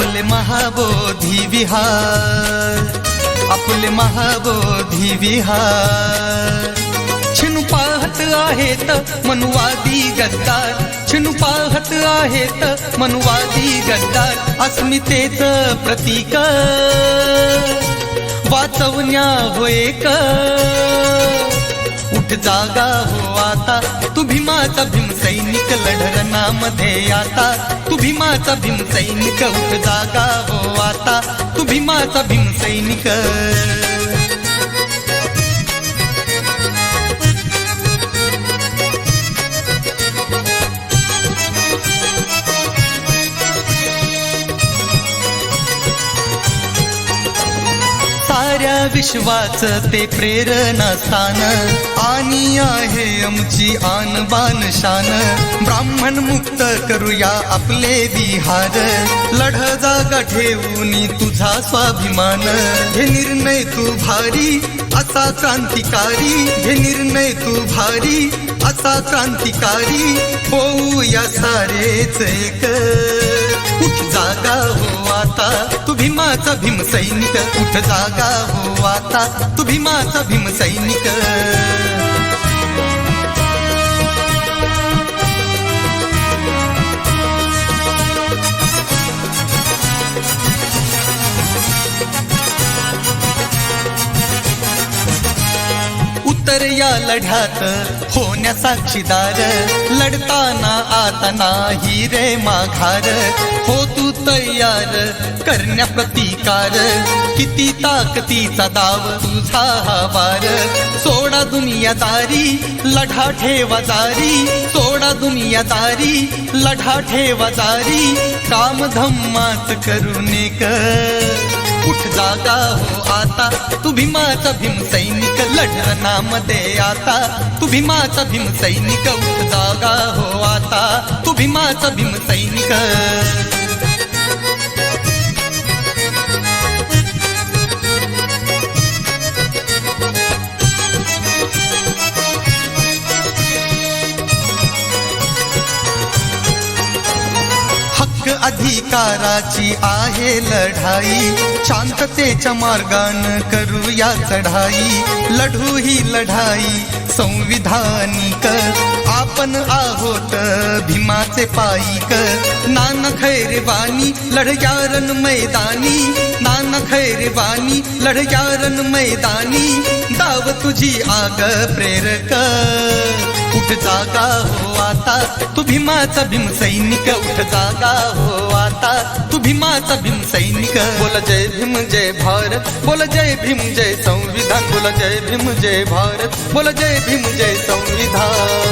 आपले महाबोधी विहार आपले महाबोधी विहार. छिनू पाहत आहेत मनुवादी गद्दार छिनू पाहत आहेत मनुवादी गद्दार अस्मितेच प्रतीक. वाचवण्या होय का उठ जागा हो आता. तू भीमाचा भीम सैनिक लढरणामध्ये आता. तू भीमाचा भीम सैनिक उठ जागा हो आता. तू भीमाचा भीम विश्वाचं ते प्रेरणास्थान आणि आहे आमची आन बान शान. ब्राह्मण मुक्त करूया आपले विहार. लढ जागा ठेवून तुझा स्वाभिमान. हे निर्णय तू भारी असा क्रांतिकारी. हे निर्णय तू भारी असा क्रांतिकारी. होऊ या सारेच एक. जागा हो आता तू भीमाचा भीम सैनिक. उठ जागा हो आता? तू भीमाचा भीम तर या लढ्यात होण्या साक्षीदार लढताना आता नाही रे माघार. हो तू तयार करण्या प्रतिकार. किती ताकदीचा दाव तुझा हा वार. सोडा दुनियादारी लढा ठेवा जारी. सोडा दुनियादारी लढा ठेवा जारी. काम धम्माच करू नेक उठ जागा हो आता. तू भीमाचा भीम सैनिक लढनामध्ये आता. तू भीमाचा भीम सैनिक उठ जागा हो आता. तू भीमाचा भीम सैनिक अधिकाराची आहे लढाई. शांततेच्या मार्गान करूया चढाई. लढू ही लढाई. संविधानिक आपण आहोत भीमाचे पाईक. नान खैरवानी लढयारन मैदानी. नान खैरवानी लढयारन मैदानी. दाव तुझी आग प्रेरक. उठ जागा हो आता तू भीमाचा भीम सैनिक. उठ जागा हो आता तू भीमाचा भीम सैनिक. बोल जय भीम जय भारत. बोल जय भीम जय संविधान. बोल जय भीम जय भारत. बोल जय भीम जय संविधान।